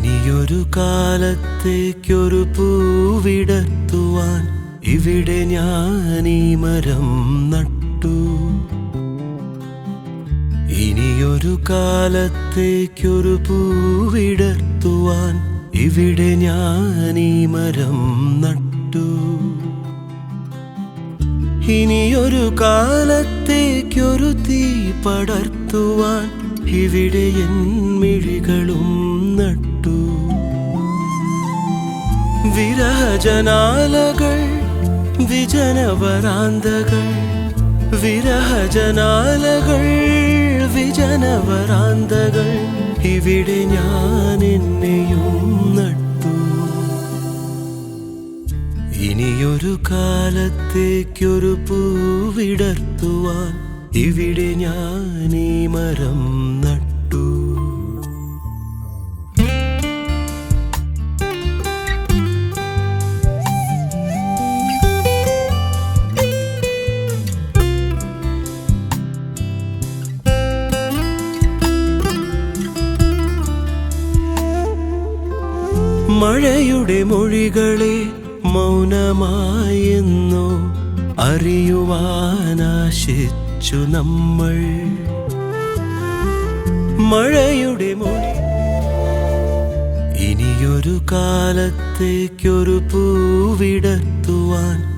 ഇനിയൊരു കാലത്തേക്കൊരു പൂവിടത്തുവാൻ ഇവിടെ ഞാൻ ഈ മരം നട്ടു. ഇനിയൊരു കാലത്തേക്കൊരു പൂവിടത്തുവാൻ ഇവിടെ ഞാൻ ഈ മരം നട്ടു. ഇനിയൊരു കാലത്തേക്കൊരു തീ പടർത്തുവാൻ ഇവിടെ എൻ മിഴികളും വിരഹജനാലകൾ വിജനവരാന്തകൾ. വിരഹജനാലകൾ വിജനവരാന്തകൾ. ഇവിടെ ഞാൻ എന്നെയും നട്ടു. ഇനിയൊരു കാലത്തേക്കൊരു പൂവിടർത്തുവാൻ ഇവിടെ ഞാൻ ഈ മരം മഴയുടെ മൊഴികളെ മൗനമായെന്നു അറിയുവാനാശിച്ചു നമ്മൾ. മഴയുടെ മൊഴി. ഇനിയൊരു കാലത്തേക്കൊരു പൂവിടത്തുവാൻ